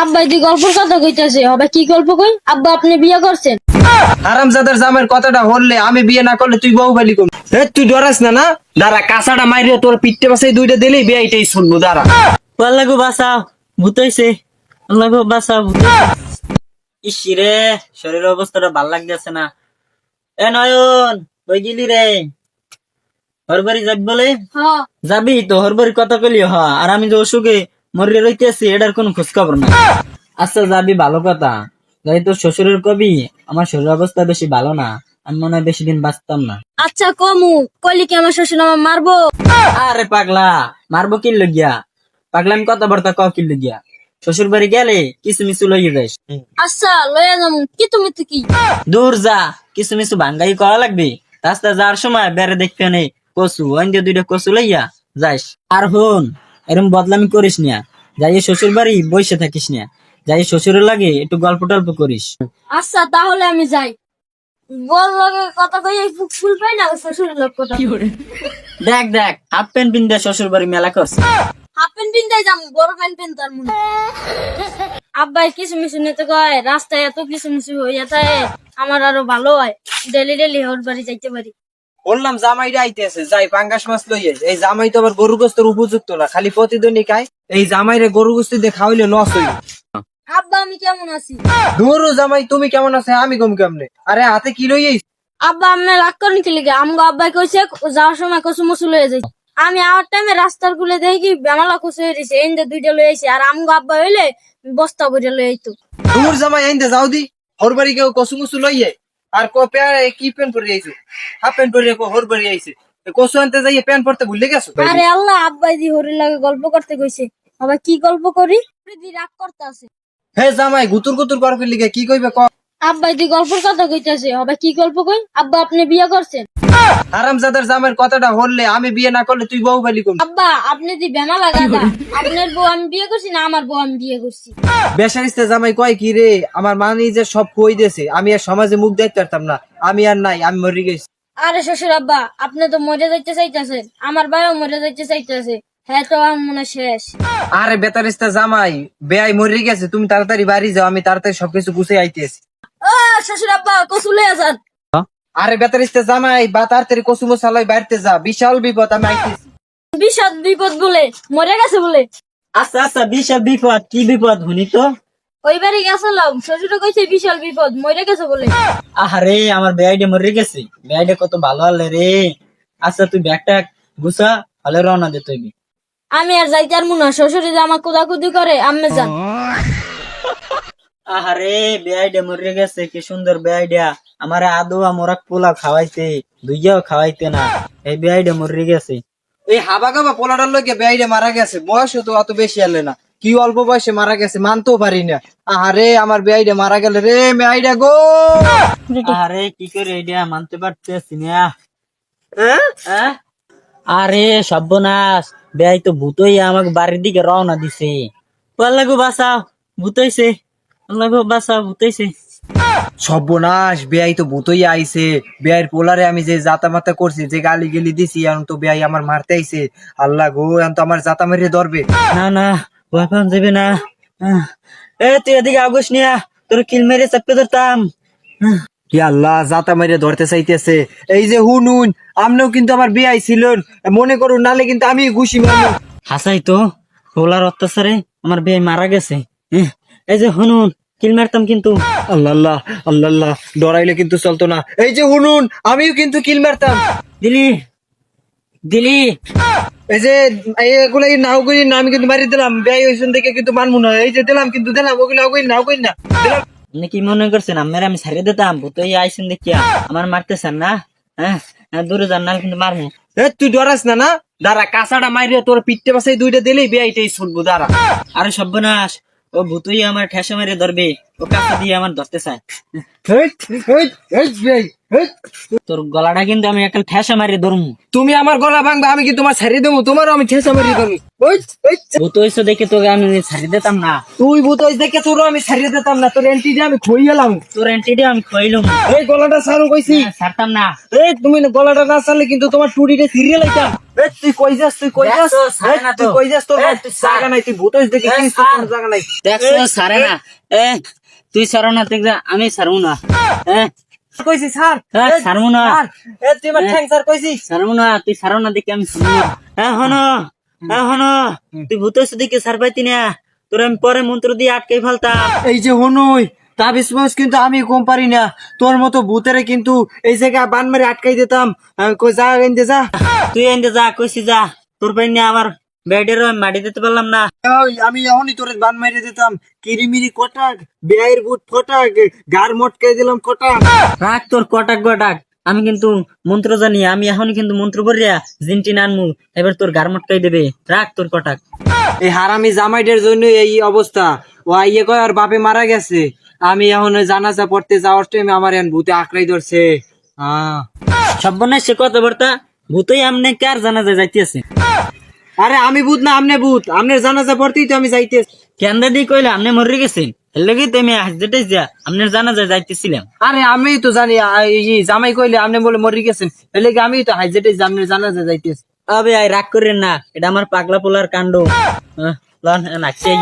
আব্বা দি গল্পের কথা কইতাছে। হবে কি গল্প কই? আব্বা আপনি বিয়ে করছেন? হারামজাদার জামের কথাটা হললে আমি বিয়ে না করলে তুই বউ বালি করবি এ তুই ডরাস না না? দাঁড়া কাঁচাটা মাইরে তোর পিঠে পাশে দুইটা দিলেই বিয়ে এইটাই শুনব দাঁড়া। আল্লাহ গো বাঁচাও ভূতাইছে আল্লাহ গো বাঁচাও ভূতাইছে ইস রে শরীরের অবস্থাটা ভালো লাগতেছে না। এ নয়ন কই গেলি রে? হরবারি যাবি বলে? হ্যাঁ। যাবি তো হরবারি কথা কইলি হ আর আমি যে অসুখে মরে রইতেছি এটার কোনো খোঁজ খবর না আচ্ছা যাবি ভালো কথা। যাই তোর শ্বশুরের কবি আমার শরীর অবস্থা বেশি ভালো না। আমি মনে হয় বেশি দিন বাঁচতাম না। আচ্ছা কমু কলি কি আমার শ্বশুর আমার মারবো? আরে পাগলা মারবো কি লগিয়া পাগলা আমি কথাবার্তা ক কি লগিয়া শ্বশুর বাড়ি গেলে কিছু মিছু লইয়ে যাস আচ্ছা লয়া যাম কি তুমি তো কি? দূর যা কিছু মিছু ভাঙ্গাই করা লাগবে। রাস্তা যাওয়ার সময় বেড়ে দেখতে নেই কচু দিয়ে দুইটা কচু লইয়া যাইস। আর হন এরম বদলামি করিস না যাই শ্বশুর বাড়ি বসে থাকিস না যাই শ্বশুরের লাগে একটু গল্প টল্প করিস। আচ্ছা তাহলে আমি যাই। বল লগে কথা কই এই ফুক ফুল পাই না শ্বশুরের লোক কথা। দেখ দেখ হাফ প্যান্ট পিন্দে শ্বশুর বাড়ি মেলা করছে। হাফ প্যান্ট পিনতে যাম বড় প্যান্ট পিন তার মনে। আব্বাই কিছু মিছু নিতে কয় রাস্তায় এত কিছু মিছু হইয়া থাকে আমার আরও ভালো হয়। ডেলি ডেলি ওর বাড়ি যাইতে পারি। বললাম জামাইটা আইতেছে যাই পাঙ্গাস মাছ লইয়ে এই জামাই তো আবার গরু গোস্তর উপযুক্ত না খালি প্রতিদিনই খায় এই জামাইরে গরু গোস্ত দিয়ে খাওয়াইলে লস হইল। আব্বা আমি কেমন আছি? ধরো জামাই তুমি কেমন আছে? আমি কম কেমনে? আরে হাতে কি লইয়েছ আব্বা আমি রাগ করেন কি লিগে? আমগো আব্বাই কইছে যাওয়ার সময় কচু মচু লয়ে যাই। আমি আওয়ার টাইমে রাস্তার গুলে দেখি বেমালা কচু হয়ে দিছে এই দুইটা লয়ে আইছে আর আমগো আব্বা হইলে বস্তা ভরে লয়ে আইতো। দূর জামাই আইন্দে যাও দি। হর বাড়ি কেউ কসু মুসু লইয়ে আর কো প্যান্ট কি প্যান্ট পরে আইছে? হাফ প্যান্ট পরে কো হর পরে আইছে। কসু আনতে যাই প্যান্ট পরতে ভুলে গেছো? আরে আল্লাহ আব্বাই দি হরি লাগে গল্প করতে কইছে। আবার কি গল্প করি? দি রাগ করতে আছে হে জামাই গুতুর গুতুর করবি লিগে কি কইবে ক আব্বাই দি গল্পের কথা কইতাছে। হবে কি গল্প কই? আব্বা আপনি বিয়ে করছেন? হারামজাদার জামের কথাটা হললে আমি বিয়ে না করলে তুই বউ বালি করবি আব্বা আপনি দি বেমা লাগাদা আপনার বউ আমি বিয়ে করছি না আমার বউ আমি বিয়ে করছি? বেসারিস্তে জামাই কয় কি রে আমার মা নিজের সব কই দিয়েছে আমি আর সমাজে মুখ দেখতে পারতাম না। আমি আর নাই আমি মরে গেছি। আরে শ্বশুর আব্বা আপনি তো মরে যাইতে চাইতেছেন। আমার ভাইও মরে যাইতে চাইতেছে। হ্যাঁ তো আমার মনে শেষ। আরে বেতারিস্তা জামাই বেয়াই মরে গেছে তুমি তাড়াতাড়ি বাড়ি যাও আমি তাড়াতাড়ি সবকিছু গুছিয়ে আইতেছি। ও শ্বশুর আব্বা কসু লয়ে যান। আরে বেতারিস্তে জামাই বা তাড়াতাড়ি কসু মশালাই বাড়িতে যা বিশাল বিপদ আমি আইতেছি। বিষাদ বিপদ বলে মরে গেছে বলে। আচ্ছা আচ্ছা বিশাল বিপদ কি বিপদ শুনি তো? ওই বাড়ি গেছিলাম শ্বশুর কইছে বিশাল বিপদ মরে গেছে বলে। আরে আমার বেআইডে মরে গেছে। বেআইডে কত ভালো হলে রে। আচ্ছা তুই ব্যাগটা গুছা হলে রওনা দে তুই। আমি আর যাইতে আর মনে শ্বশুরে যে আমার কুদাকুদি করে আমি যান। আরে বেআইডে মরে গেছে কি সুন্দর বেআইডিয়া আমার আদোয়া মোরাক পোলা খাওয়াইতে দুইয়াও খাওয়াইতে না। এই বেআইডে মরে গেছে। এই হাবা গাবা পোলাটার লোকে বেয়াইরে মারা গেছে। বয়স তো অত বেশি আলে না কি অল্প বয়সে মারা গেছে মানতেও পারি না। আরে আমার বেয়াইরে মারা গেল রে বেয়াইরা গো! আরে কি করে এটা মানতে পারতেছি না। আহ? আরে সর্বনাশ বেআই তো ভূতই আমাকে বাড়ির দিকে রওনা দিছে। আল্লাহ গো বাঁচাও ভূতাইছে আল্লাহ গো বাঁচাও ভূতাইছে সর্বনাশ বেয়াই তো ভূতই আইছে। বেয়াইর পোলারে আমি যে জাতা মাতা করছি যে গালি গেলি দিছি এখন তো বেয়াই আমার মারতে আইছে। আল্লাহ গো এখন তো আমার জাতা মারিয়ে ধরবে। না না পাওয়া যাবে না। এ তুই এদিকে আগস নিয়া তোর কিল মেরে চাপতে ধরতাম। আল্লাহ, জাতা ধরতে চাইতেছে। এই যে হুনুন, আমনেও কিন্তু আমার ছিলেন মনে করুন, নালে কিন্তু আমি হাসাই তো অত্যাচারে আমার বেয়ে মারা গেছে। এই যে হনুন, কিল মারতাম কিন্তু। আল্লাহ আল্লাহ আল্লাহ আল্লাহ, ডরাইলে কিন্তু চলতো না। এই যে হুনুন, আমিও কিন্তু কিল মারতাম। দিলি দিলি। এই যে এগুলো নাও করি না, আমি কিন্তু মারি দিলাম। ব্যয় হয়েছেন দেখে কিন্তু মানবো না। এই যে দিলাম কিন্তু দিলাম, ওগুলো নাও করি না। দিলাম। আপনি কি মনে করছেন আমার আমি ছাড়িয়ে দিতাম? ভূতই আইসেন দেখি। আমার মারতেছেন না? হ্যাঁ? হ্যাঁ, দূরে যান না কিন্তু মারবো। এ তুই ডরাস না না? দাঁড়া কাঁচাটা মারিয়ে তোর পিঠে পাশে দুইটা দিলেই বেয়াইটাই শুনব দাঁড়া। আরে সর্বনাশ। ও ভূতই আমার ঠেসা মেরে ধরবে। ও কাছে দিয়ে আমার ধরতে চায়। তোর গলাটা কিন্তু আমি একটা ঠেসা মারি ধরমু। তুমি আমার গলা ভাঙবা আমি কি তোমার ছাড়িয়ে দেবো? তোমারও আমি ঠেসা ওই, ওই, ভূত হইছো দেখে তোকে আমি ছাড়িয়ে দিতাম না। তুই বুতই দেখে তোরও আমি ছাড়িয়ে দিতাম না। তোর এন্টি আমি খই গেলাম তোর এন্টিডি আমি খইলুম এই গলাটা সারো কইছি। ছাড়তাম না। এই তুমি গলাটা না ছাড়লে কিন্তু তোমার টুটিটা ছিঁড়িয়ে লাইতাম। তুই কই যাস তুই কই দেখ যাস? তুই। কই যাস? তোর জায়গা নাই তুই দেখে তোর। জায়গা নাই। সারে না। এ তুই সারো না দেখ আমি সারবো না। এ। কইছি স্যার। হ্যাঁ, না। এ তুই আমার ঠ্যাং স্যার কইছিস সারবো না তুই সারো না দেখে আমি এখনও এখনও তুই ভূত দিকে সার পাইতি না। তোর আমি পরে মন্ত্র দিয়ে আটকে ফেলতাম। এই যে হনুই তাবিজ মাস কিন্তু আমি কম পারি না। তোর মতো ভূতেরে কিন্তু এই জায়গায় বান মারি আটকাই দিতাম। যা এনে যা। তুই এনে যা কইছি যা। তোর পাই না আমার বেডের মাটি দিতে পারলাম না। আমি এখনই তোরে বান মারি দিতাম। কিরিমিরি কটাক বেয়ের বুট ফটাক গার মটকাই দিলাম কটাক। রাখ তোর কটাক গটাক। আমি কিন্তু মন্ত্র জানি আমি এখন কিন্তু মন্ত্র করিয়া জিনটি নানমু এবার তোর গার মটকাই দেবে। রাখ তোর কটাক। এই হারামি জামাইদের জন্য এই অবস্থা। ও আইয়ে কয় আর বাপে মারা গেছে। আমি এখন জানাজা পড়তে যাওয়ার টাইমে আমার এখন ভূতে আঁকড়াই ধরছে। হ্যাঁ সব্বনাশ সে কথা বার্তা ভূতই আমনে কার জানা যায় যাইতেছে? আরে আমি ভূত না আমনে ভূত। আমনের জানাজা পড়তেই তো আমি যাইতে কেন্দা দিয়ে কইলে আপনি মরে গেছেন লগে তো আমি হাসতেটাই যা আপনার জানা যায় যাইতেছিলাম। আরে আমি তো জানি এই জামাই কইলে আপনি বলে মরি গেছেন এলে আমি তো হাইজেটে জামনের জানাজা যাইতেছি। আবে আই রাগ করেন না। এটা আমার পাগলা পোলার কাণ্ড। লন নাচি